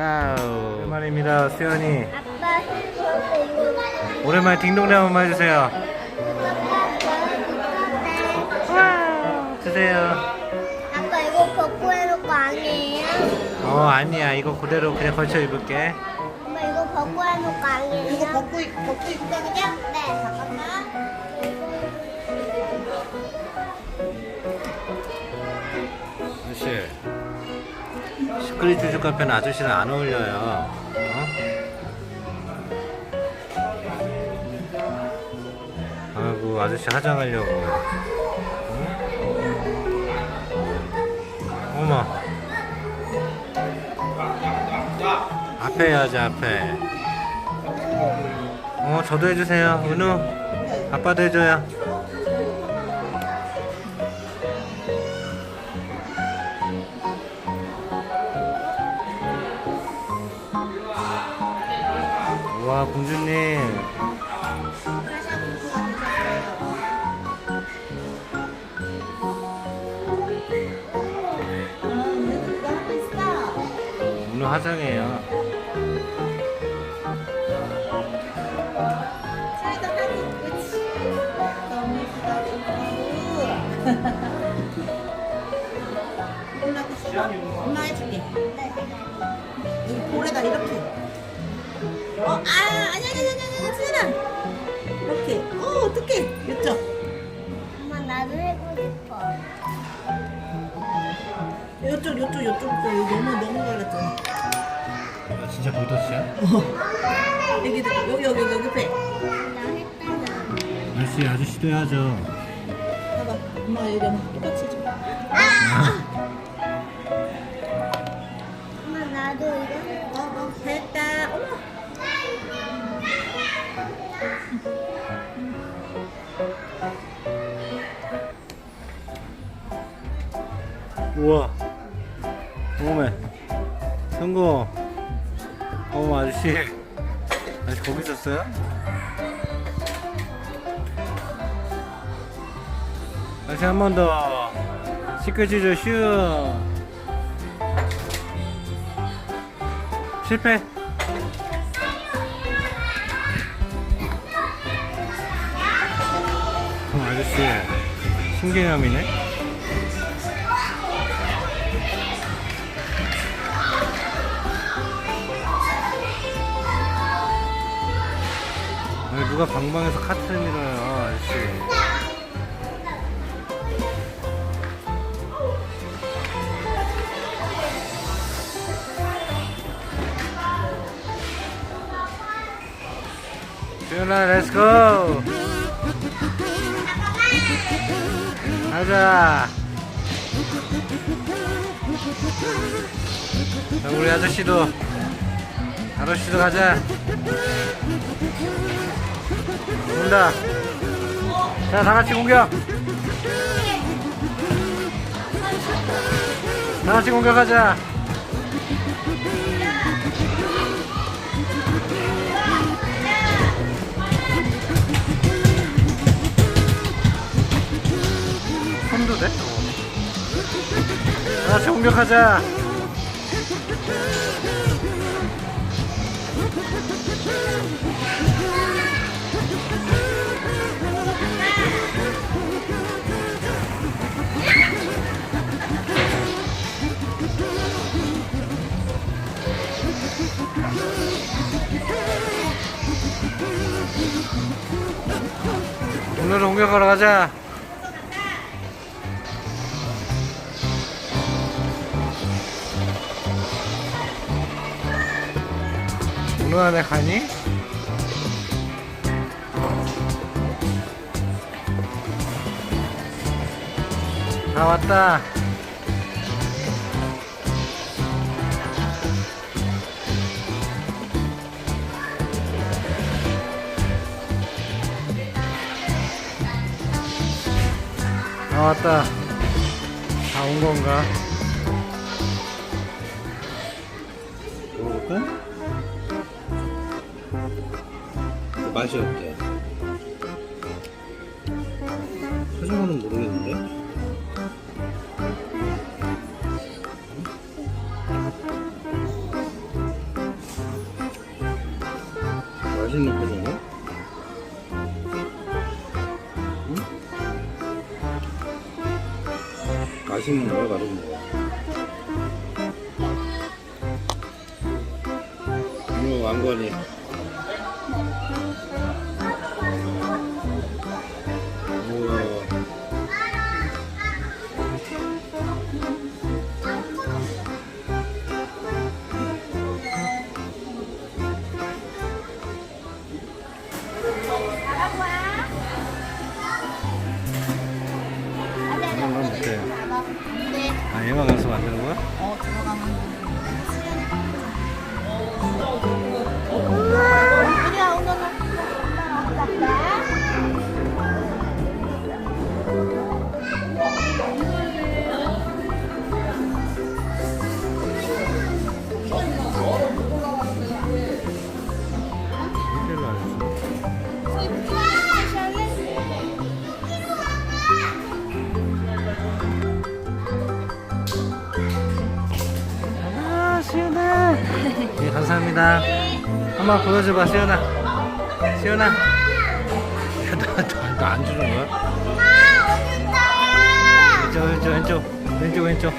와우. 오랜만입니다, 수연이. 아빠 이거 오랜만에 딩동댕 한번 해주세요. 와 주세요. 아빠 이거 벗고 해놓은 거 아니에요? 어, 아니야. 이거 그대로 그냥 걸쳐 입을게. 엄마 이거 벗고 해놓은 거 아니에요? 이거 벗고 입- 벗고 입고 네 잠깐만. 시크릿 주주 카페는 아저씨랑 안 어울려요. 어? 아이고, 아저씨 화장하려고. 응? 어머. 앞에 해야지, 앞에. 어, 저도 해주세요. 은우. 아빠도 해줘요. 와, 공주님. 하고 있어. 은우 화장해요. 엄마 해줄게 여기 볼에다 이렇게 어? 아 어 어떡해. 이쪽 엄마 나도 해고 싶어. 이쪽 이쪽 이쪽. 거 너무 너무 갈랐잖아. 아, 진짜 볼터치야? 여기 여기 여기 여기 옆에 나 아저씨, 아저씨도 해야죠. 봐봐. 엄마 여기 똑같이 해줘 우와. 어머매. 성공. 어머, 아저씨. 아저씨 거기 있었어요? 다시 한 번 더. 시크지죠, 슈. 실패. 어, 아저씨. 신개념이네. 아니, 누가 방방에서 카트를 밀어요, 아저씨. 수연아, 렛츠고! 가자! 자, 우리 아저씨도, 아저씨도 가자! 온다. 자, 다 같이 공격. 다 같이 공격하자. 손도 돼? 다 같이 공격하자. 오늘은 공격하러 가자. 오늘 안에 가니? 다 왔다. 다 왔다. 다 온 건가? 먹어볼까? 맛이 어때? 표정은 모르겠는 맛있는 거야 가르고 이거 왕건이 네 감사합니다 한번 보여줘봐 시연아 시연아 나안 주는 거야? 엄마 어디 있어요? 왼쪽 왼쪽 왼쪽 왼쪽 왼쪽